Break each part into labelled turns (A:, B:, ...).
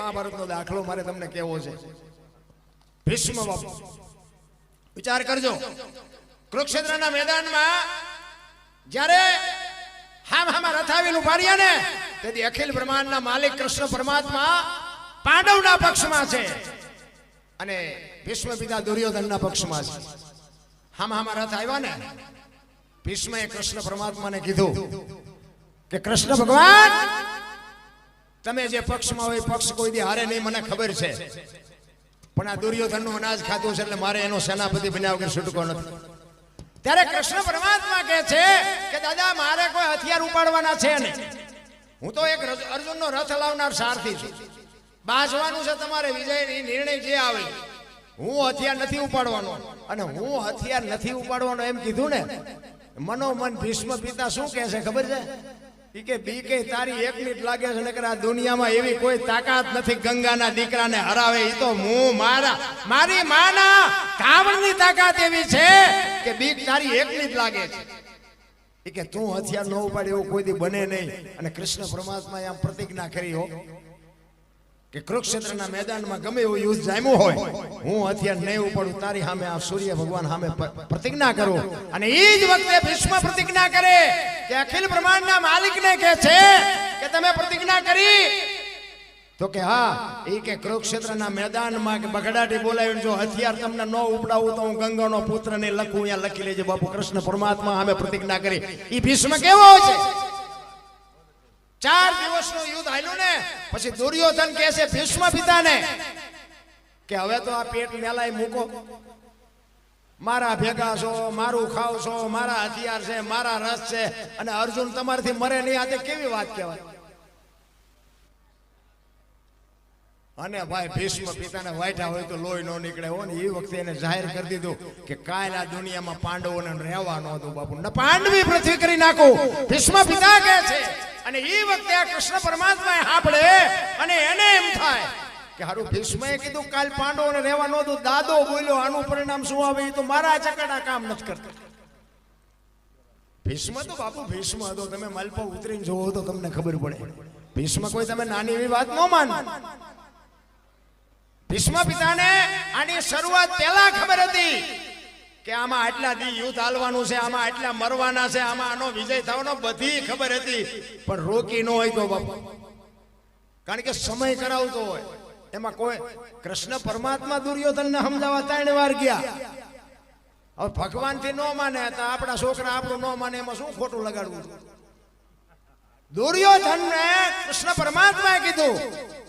A: મહાભારતનો દાખલો મારે તમને કેવો છે? ભીષ્મ બાપુ વિચાર કરજો. કુરુક્ષેત્રના મેદાનમાં જ્યારે હામ હામાં રથાવીને ઊભા ને, તેથી અખિલ બ્રહ્માંડના માલિક કૃષ્ણ પરમાત્મા પાંડવના પક્ષમાં છે. અને ભીષ્મ પિતા દુર્યોધનના પક્ષમાં છે. હામ હામાં રથ આવ્યા ને, ભીષ્મએ કૃષ્ણ પરમાત્માને કીધું કે કૃષ્ણ ભગવાન તમે જે પક્ષમાં હોય, પક્ષ કોઈ દી હારે નહીં, મને ખબર છે. પણ આ દુર્યોધનનું અનાજ ખાધું છે એટલે મારે એનો સેનાપતિ બન્યા વગર છૂટકો નથી. ત્યારે કૃષ્ણ પરમાત્મા કહે છે કે, દાદા, મારે કોઈ હથિયાર ઉપાડવાના છે નહીં. હું તો એક રજ- અર્જુનનો રથ લાવનાર સારથી છું. બાજવાનું છે તમારે વિજય નિર્ણય જે આવે. હું હથિયાર નથી ઉપાડવાનો. અને હું હથિયાર નથી ઉપાડવાનો એમ કીધું ને, મનોમન ભીષ્મ પિતા શું કહે છે ખબર છે? બી દુનિયામાં એવી કોઈ તાકાત નથી ગંગાના દીકરાને હરાવે. ઈ તો હું મારા, મારી માના કાવળની તાકાત એવી છે કે બીક તારી એક મિનિટ લાગે છે. કે, તું હથિયાર ન ઉપાડે એવું કોઈ દી બને નહીં. અને કૃષ્ણ પરમાત્માએ આમ પ્રતિજ્ઞા કરી હો. કે કુરુક્ષેત્રના મેદાનમાં ગમે એવું યુદ્ધ જામ્યું હોય, હું હથિયાર નહીં ઉપાડું તારી સામે આ સૂર્ય ભગવાન સામે પ્રતિજ્ઞા કરું. અને એ જ વખતે ભીષ્મ પ્રતિજ્ઞા કરે કે અખિલ બ્રહ્માંડના માલિકને કહે છે કે તમે પ્રતિજ્ઞા કરી. તો કે હા, એ કે કુરુક્ષેત્રના મેદાનમાં કે બગડાટી બોલાવીને જો હથિયાર તમને ન ઉપડાવું તો હું ગંગાનો પુત્રને લખું, અહીંયા લખી લેજે, બાપુ, કૃષ્ણ પરમાત્મા સામે પ્રતિજ્ઞા કરી. એ ભીષ્મ કેવો છે? ચાર દિવસનું યુદ્ધ હાલ્યું ને, પછી દુર્યોધન કહે છે, ભીષ્મ પિતાને. કે હવે તો આ પેટ મેલાય મૂકો. મારા ભેગા છો, મારું ખાવ છો, મારા હથિયાર છે, મારા રસ છે, અને અર્જુન તમારાથી મરે નહીં આજે કેવી વાત કહેવાય? અને ભાઈ, ભીષ્મ પિતાને વાઈઠા હોય તો લોહી ન નીકળે. હોય ને, એ વખતે એને જાહેર કરી દીધું કે કાલ આ દુનિયામાં પાંડવોને રહેવા ન હતું બાપુ. ને પાંડવી પૃથ્વી કરી નાખું. ભીષ્મ પિતા કહે છે અને એ વખતે આ કૃષ્ણ પરમાત્માએ સાંભળે અને એને એમ થાય કે હારું ભીષ્મએ કીધું, કાલ પાંડવોને રહેવા નહોતું દાદો બોલ્યો, આનું પરિણામ શું આવે? તો મારા ચકડા કામ નથી કરતા. ભીષ્મ તો બાપુ ભીષ્મ હતો, તમે મલપા ઉતરીને જોવો તો તમને ખબર પડે. ભીષ્મ કોઈ તમે નાની એવી વાત ન માનો. ભીષ્મ પિતાને આની શરૂઆત પહેલા ખબર હતી. કે આમાં આટલા દી યુદ્ધ હાલવાનું છે, આમાં આટલા મરવાના છે, આમાં આનો વિજય થવાનો બધી ખબર હતી. પણ રોકી ન હોય તો બાપા. કારણ કે સમય કરાવતો હોય. એમાં કોઈ કૃષ્ણ પરમાત્મા દુર્યોધનને સમજાવવા ત્રણ વાર ગયા. હવે ભગવાનથી ન માને તો આપણા છોકરા આપણું ન માને, એમાં શું ખોટું લગાડવું દુર્યોધનને કૃષ્ણ પરમાત્માએ કીધું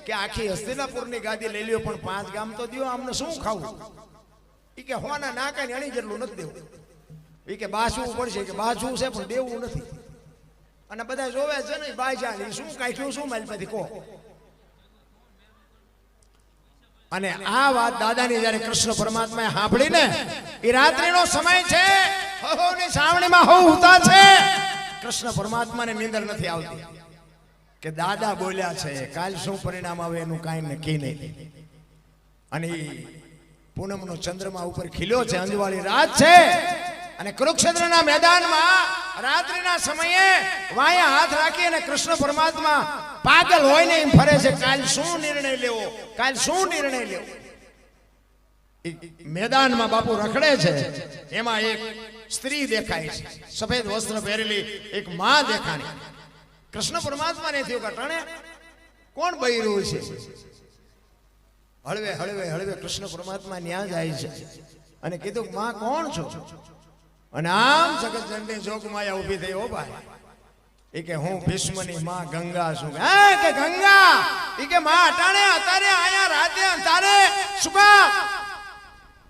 A: કે આખી હસ્તિનાપુરની ગાદી લઈ લ્યો, પણ પાંચ ગામ તો દિયો, આમને શું ખાવું? ઈ કે હોના નાકા ને અણી જેટલું નથી દેવું. એ કે બાસવું પડશે કે બાસવું છે, પણ દેવું નથી. અને બધા જોવે છે ને બાજા શું કાઢ્યું શું મારી કહો. અને આ વાત દાદાની જયારે કૃષ્ણ પરમાત્માએ સાંભળી ને એ રાત્રિનો સમય છે, હહોની સાવણીમાં ઉતા છે, કૃષ્ણ પરમાત્માને નીંદર નથી આવતી. કે દાદા બોલ્યા છે, કાલ શું પરિણામ આવે એનું કાંઈ નક્કી નહીં. અને પૂનમનો ચંદ્રમા ઉપર ખીલ્યો છે. અંજવાળી રાત છે. અને કુરુક્ષેત્રના મેદાનમાં રાત્રિના સમયે વાયા હાથ રાખી અને કૃષ્ણ પરમાત્મા પાગલ હોય ને એમ ફરે છે, કાલ શું નિર્ણય લેવો? કાલ શું નિર્ણય લેવો? મેદાનમાં બાપુ રખડે છે. એમાં એક સ્ત્રી દેખાય છે. સફેદ વસ્ત્ર પહેરેલી એક માં દેખાણી. કૃષ્ણ પરમાત્માને થયું કે, ટણે, કોણ બૈરું છે? હળવે હળવે હળવે કૃષ્ણ પરમાત્મા ન્યા જાય છે. અને કીધું, માં કોણ છો? અને આમ જગત જોગ માયા ઊભી થઈ, ઓ ભાઈ. એ કે, હું ભીષ્મની માં ગંગા છું. હે કે, ગંગા? એ કે, માં, અટાણે અત્યારે આયા રાતે તારે શું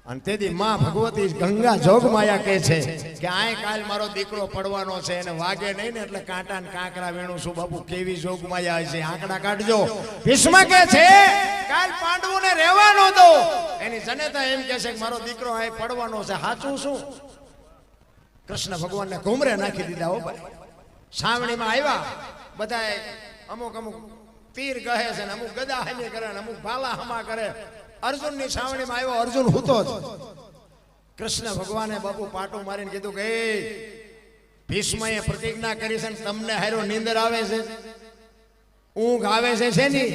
A: અને તેથી માં ભગવતી ગંગા જોગમાયા કહે છે કે આય કાલ મારો દીકરો પડવાનો છે અને વાગે નહીં ને એટલે કાંટા ને કાંકરા વેણું છું. બાપુ, કેવી જોગમાયા છે? આંકડા કાઢજો. ભીષ્મ કે છે, કાલ પાંડવોને રહેવાનો દો એની જનેતા એમ કહે છે કે મારો દીકરો આય પડવાનો છે. સાચું શું? કૃષ્ણ ભગવાનને ઘુમરે નાખી દીધા હો ભાઈ. સાવણીમાં આવ્યા બધાએ અમુક અમુક તીર કહે છે ને અમુક ગદા હમી કરે ને અમુક ભાલા હમા કરે. અર્જુનની સાવણીમાં આવ્યો અર્જુન હૂતો જ. કૃષ્ણ ભગવાને બાપુ પાટું મારીને કીધું કે "એ, ભીષ્મએ પ્રતિજ્ઞા કરી છે તમને હારો નીંદર આવે છે. ઊંઘ આવે છે શેની?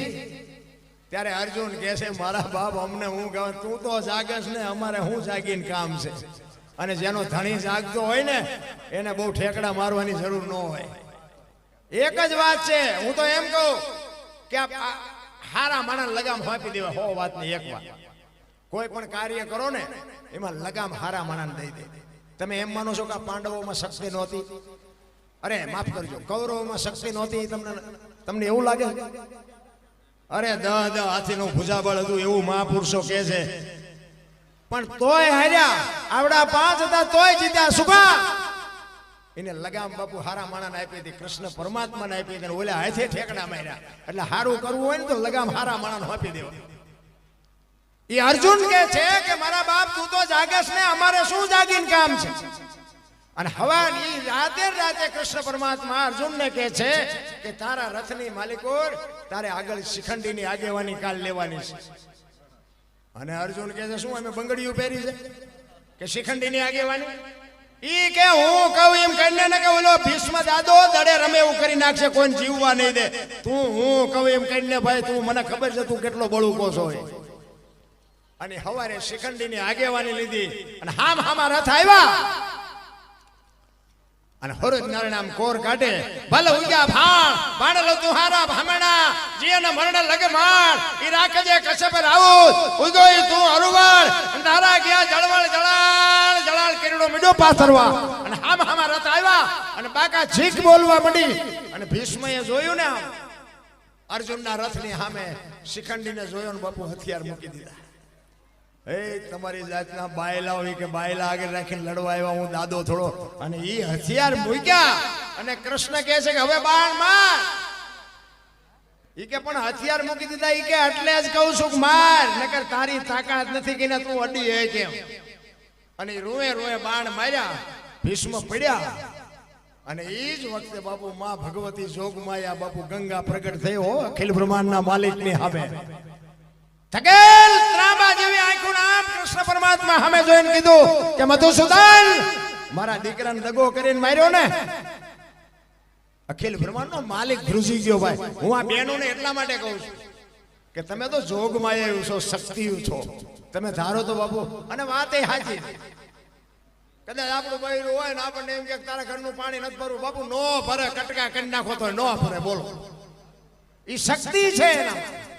A: ત્યારે અર્જુન કહે છે મારા બાપ અમને હું કહું તું તો જાગસ ને અમારે હું જાગીને કામ છે? અને જેનો ધણી જાગતો હોય ને એને બહુ ઠેકડા મારવાની જરૂર ન હોય. એક જ વાત છે હું તો એમ કહું કે હારા માણસ લગામ આપી દેવા, હો વાતની એક વાત. કોઈ પણ કાર્ય કરો ને, એમાં લગામ હારા માણસ દઈ દે. તમે એમ માનો છો કે પાંડવોમાં શક્તિ નહોતી? અરે, માફ કરજો, કૌરવોમાં શક્તિ નહોતી તમને તમને એવું લાગે? અરે દહ દ, હાથીનું ભૂજાબળ હતું, એવું મહાપુરુષો કહે છે. પણ તોય હાર્યા, આવડા પાંચ હતા, તોય જીત્યા કામ? એને લગામ બાપુ હારા માણાને આપી હતી, કૃષ્ણ પરમાત્માને આપી હતી ઓલા હાથે ઠેકડા માર્યા. એટલે હારું કરવું હોય ને તો લગામ હારા માણાને આપી દેવા. એ અર્જુન કે છે કે મારા બાપ, તું તો જાગસ ને, અમારે શું જાગીને કામ છે? અને હવાની રાતે રાતે કૃષ્ણ પરમાત્મા અર્જુનને કહે છે કે તારા રથની માલિકોર તારે આગળ શિખંડીની આગેવાની કાલ લેવાની છે. અને અર્જુન કહે છે, શું, અમે બંગડીઓ પહેરી છે? કે શિખંડીની આગેવાની? ઈ કે હું કહું એમ કરીને ને કે ઓલો ભીષ્મ દાદો, દડે રમે એવું કરી નાખશે, કોઈને જીવવા નહીં દે તું હું કહું એમ કરીને, ભાઈ, તું મને ખબર છે તું કેટલો બળુકો છો. અને હવારે શિખંડીની આગેવાની લીધી અને હામ હામા રથ આવ્યા અને હરોજ નારાયણ કોર કાઢે. ભલે ઉગ્યા ભાણ ભાણેલો તુહારા ભામણા જીયન મરણ લગે માળ ઈ રાખજે કશે પર આવું ઉદોય તું હરુવળ અને તારા ગયા જળવળ જળાળ જળાળ કેરડો મીડો પાથરવા. અને હામ હામા રથ આવ્યા અને બાકા છીક બોલવા મડી. અને ભીષ્મએ જોયું ને અર્જુનના રથની સામે શિખંડીને જોયો ને બાપુ હથિયાર મૂકી દીધા. એ તમારી જાતના બાયલા હોય કે બાયલા આગળ રાખીને લડવા આવ્યા, હું દાદો થોડો. અને એ હથિયાર મૂક્યા. અને કૃષ્ણ કહે છે કે, હવે બાણ માર. ઈ કે, પણ હથિયાર મૂકી દીધા. ઈ કે, એટલે જ કહું છું માર. નકર તારી તાકાત નથી કે તું અડી હે કેમ. અને રોએ રોએ બાણ માર્યા, ભીષ્મ પડ્યા. અને એ જ વખતે બાપુ માં ભગવતી જોગમાયા બાપુ ગંગા પ્રગટ થયો અખિલ બ્રહ્માંડના માલિકની સામે. થકેલ ત્રાંબા જેવી આંખોનું નામ કૃષ્ણ પરમાત્મા સામે જોઈને કીધું કે મધુસૂદન, મારા દીકરાને દગો કરીને માર્યો ને. અખિલ બ્રહ્માંડનો માલિક ધ્રુજી ગયો ભાઈ. હું આ બહેનોને એટલા માટે કહું છું કે તમે તો જોગમાયા છો શક્તિ છો. તમે ધારો તો બાપુ, અને વાત એ સાચી. કદાચ આપણું બૈરું હોય ને આપણને એમ કે તારા ઘરનું પાણી નથી ભરવું. બાપુ, નો ભરે, કટકા કરી નાખો તો નો ભરે, બોલો. એ શક્તિ છે એનામાં.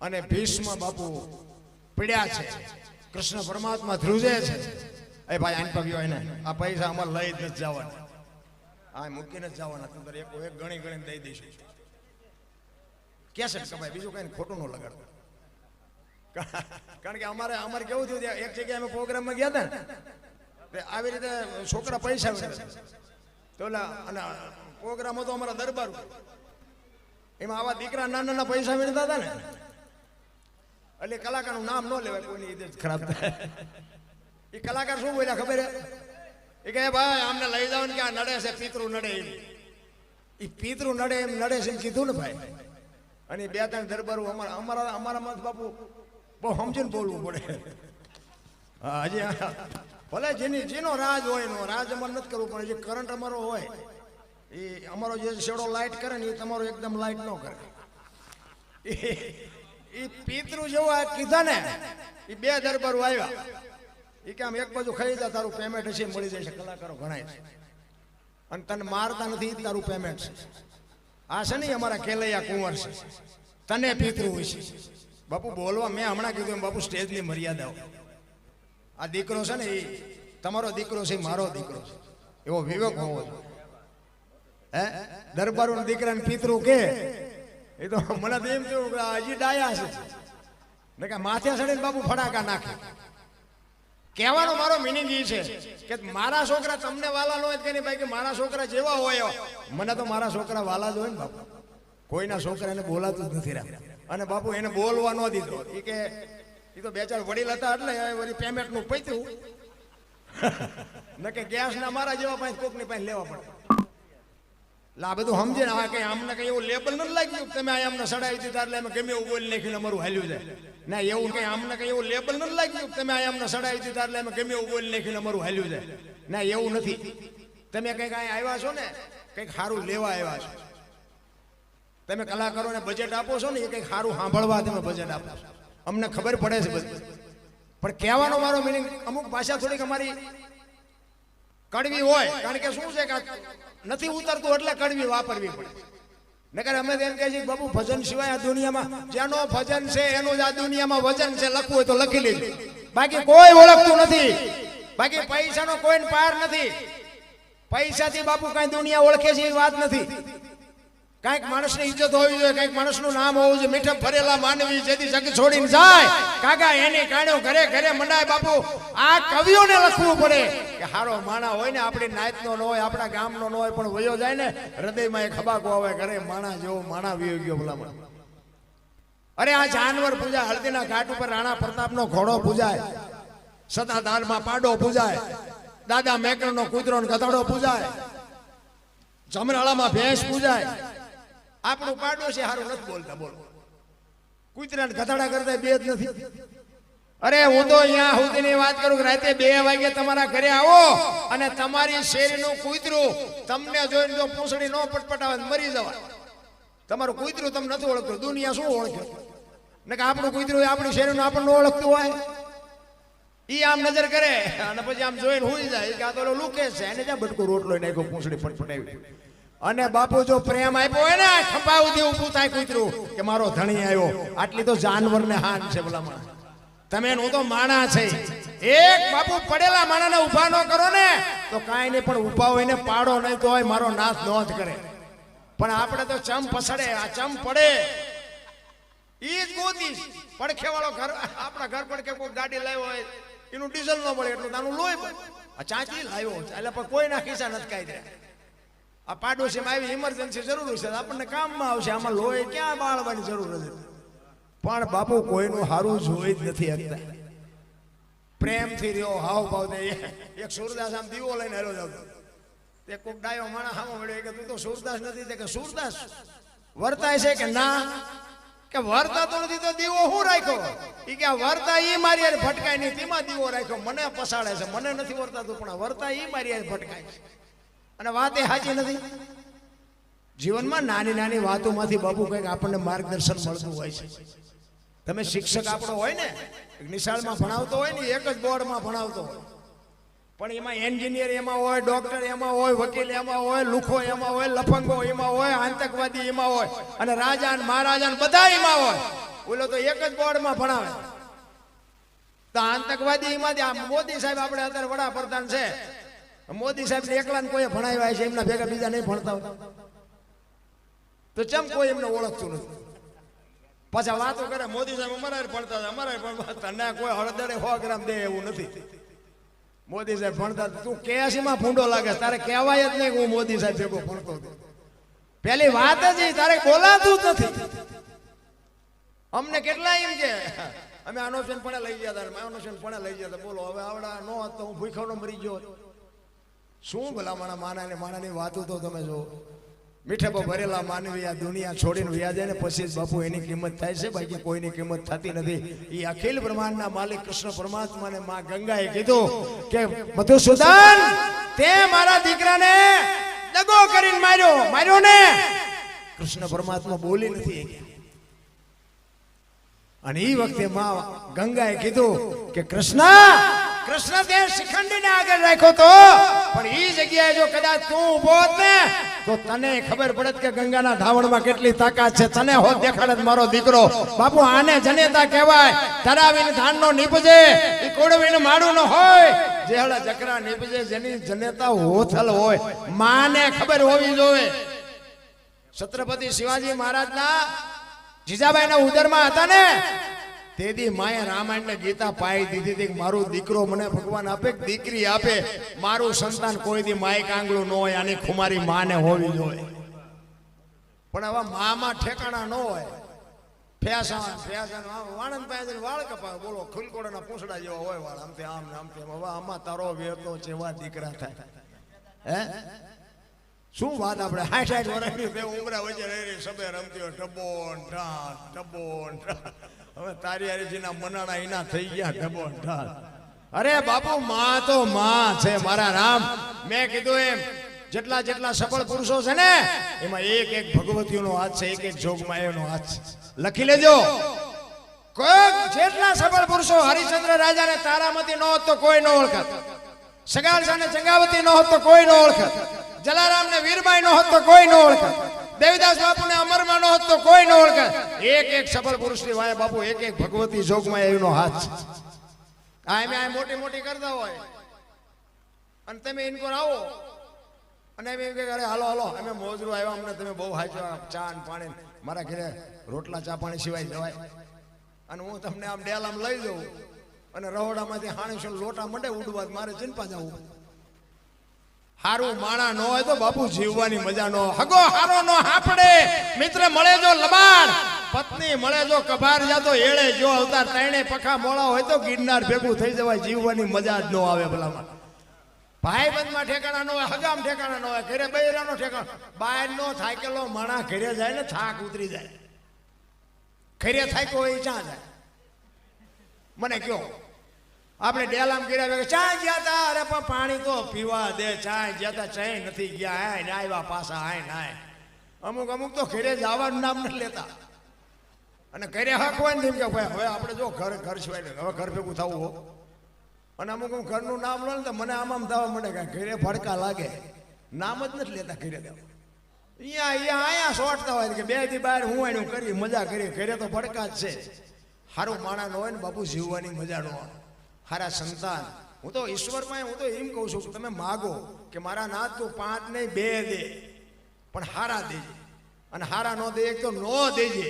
A: અને ભીષ્મ બાપુ પીડ્યા છે. કૃષ્ણ પરમાત્મા ધ્રુજે છે. એ ભાઈ, આન પગ્યો એને. આ પૈસા અમારે લઈ જ નથી જવાના. આ મૂકીને જ જવાના. તું એક એક ગણી ગણીને દઈ દઈશું. કેસેટ કપાય બીજું કઈ ખોટું ન લગાડતો. કારણ કે અમારે અમારે કેવું થયું એક જગ્યાએ અમે પ્રોગ્રામમાં ગયા હતા ને. આવી રીતે છોકરા પૈસા તો અને પ્રોગ્રામ હતો અમારા દરબાર એમાં આવા દીકરા નાના નાના પૈસા વેચતા હતા ને. એટલે કલાકારનું નામ ન લેવાય કોઈની ઈદ ખરાબ થાય. એ કલાકાર શું બોલ્યા ખબર એ કહે ભાઈ આમને લઈ જાઓ ને કે આ નડે છે પિતૃ નડે એમ. એ પિતૃ નડે એમ નડે છે એમ કીધું ને ભાઈ. અને બે ત્રણ દરબારો અમારા અમારા અમારા મત બાપુ બહુ સમજીને બોલવું પડે. હા હજી ભલે જેની જેનો રાજ હોય એનો રાજ અમારે નથી કરવું પણ જે કરંટ અમારો હોય એ અમારો જે શેડો લાઇટ કરે ને એ તમારો એકદમ લાઇટ ન કરે. એ પિતૃ જેવું આ કીધા એ બે દરબારો આવ્યા. એ કે આમ એક બાજુ ખાઈ જા, તારું પેમેન્ટ હશે, મળી જશે. કલાકારો ગણાય છે. અને તને મારતા નથી તારું પેમેન્ટ છે. આ છે ને અમારા કેલૈયા કુંવર છે. તને પિતૃ હોય છે. બાપુ, બોલવા મેં હમણાં કીધું એમ, બાપુ, સ્ટેજની મર્યાદાઓ આ દીકરો છે ને એ તમારો દીકરો છે મારો દીકરો છે. એવો વિવેક હોવો જોઈએ. હે? દરબારો દીકરાને પિતૃ કે? એ તો મને તો એમ થયું કે હજી ડાયા છે. ને કે માથે ચડીને બાપુ ફટાકા નાખે. કહેવાનો મારો મિનિંગ એ છે કે મારા છોકરા તમને વાલા ન હોય કે ભાઈ કે મારા છોકરા જેવા હોય. મને તો મારા છોકરા વાલા જ હોય ને બાપુ. કોઈના છોકરાને બોલાતું જ નથી રહ્યા અને બાપુ એને બોલવા ન દીધો. એ કે એ તો બે ચાર વડીલ હતા એટલે વળી પેમેન્ટનું પૈતું. ન કે ગેસના મારા જેવા પાસે કોકની પાસે લેવા પડે. એટલે આ બધું સમજે ને, આ કઈ અમને કઈ એવું લેબલ નથી લાગ્યું તમે આ અમને સડાવી દીધા એટલે અમે ગમે એવું બોલી નાખ્યું અમારું હાલ્યું જાય? ના, એવું કઈ અમને કઈ એવું લેબલ નથી લાગ્યું તમે આ અમને સડાવી દીધા એટલે અમે ગમે એવું બોલી નાખ્યું અમારું હાલ્યું જાય? ના, એવું નથી. તમે કંઈક અહીં આવ્યા છો ને, કંઈક સારું લેવા આવ્યા છો. તમે કલાકારોને બજેટ આપો છો ને, એ કંઈક સારું સાંભળવા તમે બજેટ આપો છો. અમને ખબર પડે છે બધું. પણ કહેવાનો મારો મિનિંગ અમુક ભાષા થોડીક અમારી કડવી હોય, કારણ કે શું છે કે નથી ઉતરતું એટલે કડવી વાપરવી પડે. નકર અમે એમ કહે છે બાબુ ભજન સિવાય આ દુનિયામાં જેનો ભજન છે, એનું જ આ દુનિયામાં વજન છે, લખવું હોય તો લખી લેજો. બાકી કોઈ ઓળખતું નથી. બાકી પૈસાનો કોઈ પાર નથી. પૈસાથી બાપુ કઈ દુનિયા ઓળખે છે એ વાત નથી. કાંઈક માણસની ઇજ્જત હોવી જોઈએ, કાંઈક માણસનું નામ હોવું જોઈએ. મીઠમ ભરેલા માનવી જેથી જગ છોડીને જાય. કાકા, એની કાણ્યો ઘરે ઘરે મંડાય બાપુ. આ કવિઓને લખવું પડે. કે હારો માણા હોય ને, આપણી નાતનો ન હોય, આપણા ગામનો ન હોય, પણ વયો જાય ને, હૃદયમાં એ ખબાકો આવે, ઘરે માણા જેવો માણા વિયો ગયો ભલામણ. અરે, આ જાનવર પૂજા હળદીના ઘાટ ઉપર રાણા પ્રતાપનો ઘોડો પૂજાય. સતાધારમાં પાડો પૂજાય. દાદા મેકરનો કૂતરો ને પૂજાય. જમરાળામાં ભેંસ પૂજાય. આપણું પાડોશી હારું નથી બોલતા, બોલો. કૂતરાને ગધાડા કરતા બે જ નથી. અરે હું તો અહીંયા સુધીની વાત કરું કે રાતે બે વાગે તમારા ઘરે આવો અને તમારી શેરીનું કૂતરું તમને જોઈને જો પૂંછડી નો પટપટાવે મરી જવાય. તમારું કૂતરું તમને નથી ઓળખતું, દુનિયા શું ઓળખે? ને કે આપણું કૂતરું આપણી શેરીનું આપણને ઓળખતું હોય? ઈ આમ નજર કરે અને પછી આમ જોઈને હુઈ જાય. કે આ તો લુકે છે, એને જ્યાં બટકું રોટલો નાખ્યો, પૂંછડી ફટફટાવી. અને બાપુ જો પ્રેમ આપ્યો હોય ને સુધી ઊભું થાય કૂતરું, કે મારો ધણી આવ્યો. આટલી તો જાનવરને હાન છે ભલામણ. તમે ને હું તો માણા છે. એક બાપુ પડેલા માણાને ઊભા ન કરો ને, તો કાંઈ નહીં, પણ ઊભા હોય ને પાડો, નહીં તો હોય મારો નાશ નો જ કરે. પણ આપણે તો ચમ પસડે આ ચમ પડે. ઈ જ ગોતી. પડખે વાળો ઘર, આપણા ઘર પડખે કોઈ ગાડી લાવ્યો હોય, એનું ડીઝલ ન મળે, એટલું તાનું લોહી આ ચાંચી લાવ્યો એટલે પણ કોઈ ના ખિસ્સા નથી કાઢી દે આ પાડોશીમાં આવી ઇમરજન્સી જરૂર છે, આપણને કામમાં આવશે, આમાં લોહી ક્યાં બાળવાની જરૂર નથી પણ બાપુ, કોઈનું હારું જોઈ જ નથી અત્યારે. પ્રેમથી રહ્યો હાવ ભાવ એક સુરદાસ આમ દીવો લઈને હેલો જાવ. તે કોક ડાયો માણસ સામો મળ્યો કે, તું તો સુરદાસ નથી. તે કે, સુરદાસ, વર્તાય છે કે ના? કે, વર્તાતો નથી તો દીવો હું રાખ્યો? એ કે વર્તા એ મારી હારે ભટકાય નહીં, તેમાં દીવો રાખ્યો. મને પસાડે છે. મને નથી વર્તાતું, પણ વર્તા એ મારી હારે ભટકાય છે. અને વાત એ સાચી નથી. જીવનમાં નાની નાની વાતોમાંથી બાપુ કંઈક આપણને માર્ગદર્શન મળતું હોય છે. તમે શિક્ષક આપણો હોય ને નિશાળમાં ભણાવતો હોય ને, એક જ બોર્ડમાં ભણાવતો હોય. પણ એમાં એન્જિનિયર એમાં હોય, ડોક્ટર એમાં હોય, વકીલ એમાં હોય, લુખો એમાં હોય, લફંગો એમાં હોય, આતંકવાદી એમાં હોય, અને રાજા મહારાજા બધા એમાં હોય. ઓલો તો એક જ બોર્ડમાં ભણાવે. તો આતંકવાદી એમાંથી મોદી સાહેબ આપણે અત્યારે વડાપ્રધાન છે. મોદી સાહેબ એકલા કોઈ ભણાવ્યા છે, એમના ભેગા બીજા નહીં ભણતા હોય. તો ચમ કોઈ એમને ઓળખતું નથી? પાછા વાતો કરે, મોદી સાહેબ અમારા ભણતા હતા, અમારા ભણતા ના, કોઈ હળદરે સો ગ્રામ દે એવું નથી. મોદી સાહેબ ભણતા તું કેસી માં ફૂંડો લાગે, તારે કહેવાય જ નહીં હું મોદી સાહેબ ભેગો ભણતો હતો. પેલી વાત જ તારે બોલાતું જ નથી. અમને કેટલા એમ કે, અમે આનો પણ લઈ ગયા હતા આનો પણ લઈ ગયા બોલો, હવે આવડા નો હતો હું ભૂખાનો મરી ગયો. શું ભલા માણા માના ને માણાની વાતો તો તમે જો મીઠે ભરેલા માનવી આ દુનિયા છોડીને વ્યા જાય ને પછી બાપુ એની કિંમત થાય છે બાકી કોઈની કિંમત થતી નથી. એ અખિલ બ્રહ્માંડના માલિક કૃષ્ણ પરમાત્માને માં ગંગાએ કીધું કે મધુસૂદન તે મારા દીકરાને દગો કરીને માર્યો. માર્યો ને? કૃષ્ણ પરમાત્મા બોલી નથી અને એ વખતે માં ગંગાએ કીધું કે કૃષ્ણ કૃષ્ણ તે શિખંડીને આગળ રાખ્યો તો. પણ એ જગ્યાએ જો કદાચ તું ઊભો ને, તો તને ખબર પડત કે ગંગાના ધાવણમાં કેટલી તાકાત છે. તને હોત દેખાડત મારો દીકરો. બાપુ, આને જનેતા કહેવાય. તરાવીને ધાનનો નીપજે. એ કોડવીને માડું ન હોય. જેહળા જકરા નીપજે, જેની જનેતા હોથલ હોય. માને ખબર હોવી જોઈએ. છત્રપતિ શિવાજી મહારાજના જીજાબાઈના ઉદરમાં હતા ને તેથી માએ રામાયણને ગીતા પાઈ દીધી હતી મારો દીકરો મને ભગવાન આપે, દીકરી આપે. મારું સંતાન કોઈ દી માય કાંગળું ન હોય, આની ખુમારી માને હોવી જોઈએ પણ હવે મામાં ઠેકાણા ન હોય. ફેસા ફેસા વાળ કપાવે. બોલો, ખુલકોડાના પૂંછડા હોય વાળ. આમ આમ ને આમ તેમ આમાં તારો વેરતો જેવા દીકરા થાય. શું વાત આપણે? હાઠ હાઠ વર્ષની બે ઉમરા વચ્ચે રહી સબે રમતી હોય, ટબોન ઢાસ ટબોન હવે તારી હારીજીના મનાણા એના થઈ ગયા ઢબો ઢાલ. અરે બાપુ માં તો માં છે મારા રામ. મેં કીધું એમ જેટલા જેટલા સફળ પુરુષો છે ને એમાં એક એક ભગવતીઓનો હાથ છે એક એક જોગમાયાનો હાથ છે. લખી લેજો. કોઈક જેટલા સફળ પુરુષો હરિચંદ્ર રાજાને તારામતી ન હોત તો કોઈ ન ઓળખત. સગાળસાને ચંગાવતી ન હોત તો કોઈ ન ઓળખત. જલારામને વીરબાઈ ન હોત તો કોઈ ન ઓળખત. દેવીદાસ બાપુને અમરમાં ન હોત તો કોઈ ન ઓળખે. એક એક સફળ પુરુષની વાય બાપુ, એક એક ભગવતી જોગમાં એનો હાથ છે. આ મોટી મોટી કરતા હોય. અને તમે ઇનકોર આવો. અને એમ કે અરે હાલો હાલો, અમે મોજરું આવ્યા, અમને તમે બહુ હાચો ચા ને પાણી મારા ઘરે રોટલા, ચા, પાણી સિવાય જવાય. અને હું તમને આમ ડેલ આમ લઈ જાઉં. અને રહોડામાંથી હાણીશું લોટા મંડે ઉડવા મારે ચિંપા જવું હારું માણા ન હોય તો બાપુ જીવવાની મજા ન હગો હારો ન હાપડે મિત્ર મળે જો લબાડ. પત્ની મળે જો કભાર જાતો એળે જો અવતાર ત્રણે પખા મોળા હોય તો ગિરનાર ભેગું થઈ જવાય. જીવવાની મજા જ ન આવે ભલામાં ભાઈ બંધમાં ઠેકાણા ન હોય હગામ ઠેકાણા ન હોય ઘરે બૈરાનો ઠેકાણો. બહાર નો થાકેલો માણા ઘરે જાય ને થાક ઉતરી જાય. ઘરે થાક્યો હોય ચા જાય? મને કયો આપણે ડેલામ ગીરા ભેગા ચાય ગયા તા, અરે પણ પાણી તો પીવા દે, ચાય ગયા તા, ચાય નથી ગયા હાય ને આવ્યા પાછા હાય નાય અમુક અમુક તો ઘરે જવાનું નામ નથી લેતા. અને ઘરે હક હોય ને તેમ કે ભાઈ હવે આપણે જો ઘર ઘર સિવાય ને હવે ઘર ભેગું થવું હો. અને અમુક અમુક ઘરનું નામ લો ને તો મને આમ આમ થવા મળે કે ઘરે ભડકા લાગે. નામ જ નથી લેતા ઘરે દેવા અહીંયા અહીંયા અહીંયા સોટતા હોય કે બેથી બહાર હું એનું કરી મજા કરી ઘરે તો ભડકા જ છે. સારું માણા ન હોય ને બાપુ જીવવાની મજા ન હોય. હારા સંતાન. હું તો ઈશ્વરમાં હું તો એમ કહું છું કે તમે માગો કે મારા નાથ તું પાંચ નહીં, બે દે. પણ હારા દેજે. અને હારા ન દે એક તો ન દેજે.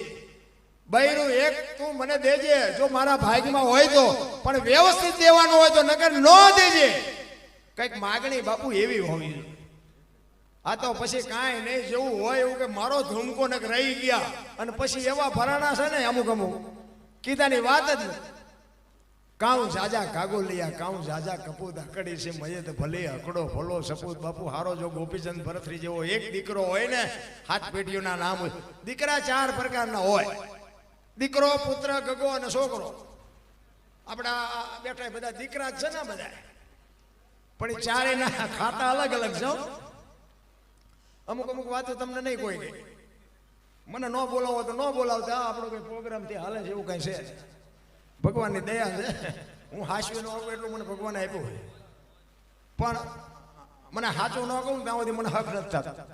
A: બૈરું એક તું મને દેજે, જો મારા ભાગમાં હોય તો. પણ વ્યવસ્થિત દેવાનું હોય તો નગર ન દેજે. કંઈક માગણી બાપુ એવી હોવી આ તો પછી કાંઈ નહીં, જેવું હોય એવું કે મારો ધૂમકો નક રહી ગયા. અને પછી એવા ભરાણા છે ને અમુક અમુક. કીધાની વાત જ કાઉ જાજા કાગોલિયા કાઉ જાજા કપૂત અકડી છે મયત ભલે અકડો ભલો સપૂત બાપુ, હારો જો ગોપીચંદ ભરતરી જેવો એક દીકરો હોય ને, હાથ પેટીઓના નામ હોય. દીકરા ચાર પ્રકારના હોય. દીકરો, પુત્ર, ગગો અને છોકરો. આપણા બેઠા બધા દીકરા છે ને બધા. પણ એ ચારેયના ખાતા અલગ અલગ છે અમુક અમુક વાતો તમને નહીં કોઈ મને ન બોલાવો તો ન બોલાવતા. આપણો કોઈ પ્રોગ્રામથી હાલે છે એવું કઈ છે. ભગવાનની દયા છે. હું હાસવી ન કહું એટલું મને ભગવાને આપ્યું હોય. પણ મને સાચું ન કહું ત્યાં સુધી મને હક નથી થતા.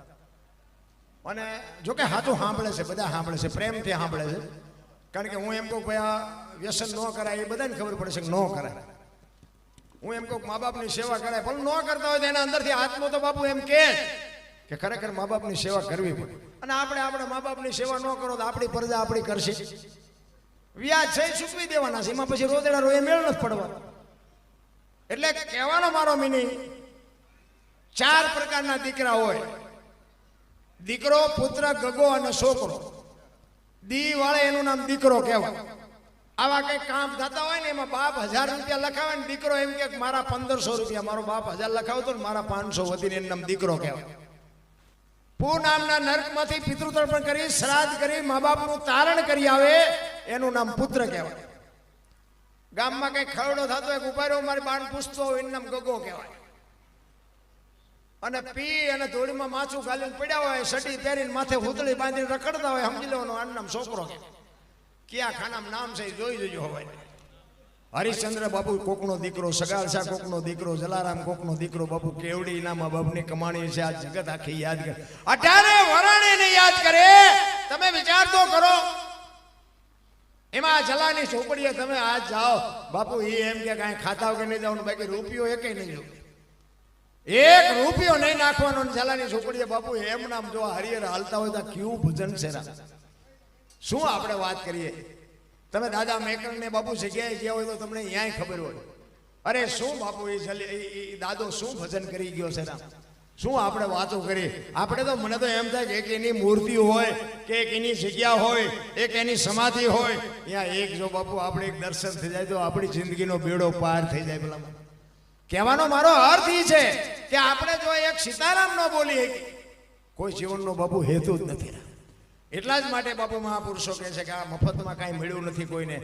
A: અને જોકે સાચું સાંભળે છે, બધા સાંભળે છે, પ્રેમથી સાંભળે છે. કારણ કે હું એમ કહું ભાઈ આ વ્યસન ન કરાય, એ બધાને ખબર પડે છે કે ન કરાય. હું એમ કહું મા બાપની સેવા કરાય, પણ ન કરતા હોય તો એના અંદરથી આત્મો તો બાપુ એમ કે કે ખરેખર મા બાપની સેવા કરવી પડે. અને આપણે આપણે મા બાપની સેવા ન કરો તો આપણી પ્રજા આપણી કરશે. વ્યાજ છે સૂકવી દેવાના છે. એમાં પછી રોદડા રોએ મેળ નથી પડવા એટલે કહેવાનો મારો મિનિંગ ચાર પ્રકારના દીકરા હોય. દીકરો, પુત્ર, ગગો અને છોકરો. દી વાળે એનું નામ દીકરો કહેવાય. આવા કઈ કામ થતા હોય ને એમાં બાપ હજાર રૂપિયા લખાવે ને દીકરો એમ કે મારા પંદરસો રૂપિયા, મારો બાપ હજાર લખાવતો ને મારા પાંચસો વધીને એનું નામ દીકરો કહેવાય. પૂ નામના નર્કમાંથી પિતૃતર્પણ કરી, શ્રાદ્ધ કરી મા બાપનું તારણ કરી આવે, એનું નામ પુત્ર કહેવાય. ગામમાં કઈ ખરડો થતો હોય રહ્યો મારી બાણ પૂછતો હોય, એનું ગગો કહેવાય. અને પી અને ધૂળીમાં માછું ગાલીને પડ્યા હોય, સટી પહેરીને માથે હુતળી બાંધીને રખડતા હોય, સમજી લેવાનું આનું નામ છોકરો ક્યાં ખાનામ નામ છે જોઈ જોજો હવે હરિશ્ચંદ્ર બાપુ કોકનો દીકરો સગારસા કોકનો દીકરો, જલારામ કોકનો દીકરો, બાપુ કેવડી નામાં બાપની કમાણી છે, આ જગત આખી યાદ કરે. અઢારે વરાણીને યાદ કરે. તમે વિચાર તો કરો. એમાં જલાની ચોપડીએ તમે આજ જાઓ. બાપુ એ એમ કે કાંઈ ખાતા વગર નહીં જવાનું, બાકી રૂપિયો એકે નહીં જવું એક રૂપિયો નહીં નાખવાનો જલાની ચોપડીએ બાપુ, એમ નામ જો હરિયર હાલતા હોય તો આ કેવું ભજન છે શું આપણે વાત કરીએ? તમે દાદા મેકર ને બાપુ જગ્યાએ ગયા હોય તો તમને અહીંયા ખબર હોય. અરે શું બાપુ એ દાદો શું ભજન કરી ગયો છે શું આપણે વાતો કરી? આપણે તો મને તો એમ થાય કે એક એની મૂર્તિ હોય, કે એક એની જગ્યા હોય, એક એની સમાધિ હોય. ત્યાં એક જો બાપુ આપણે એક દર્શન થઈ જાય તો આપણી જિંદગીનો બેડો પાર થઈ જાય પેલા કહેવાનો મારો અર્થ એ છે કે આપણે જો એક સીતારામ ન બોલીએ કોઈ જીવનનો બાપુ હેતુ જ નથી એટલા જ માટે બાપુ મહાપુરુષો કહે છે કે આ મફતમાં કાંઈ મળ્યું નથી કોઈને.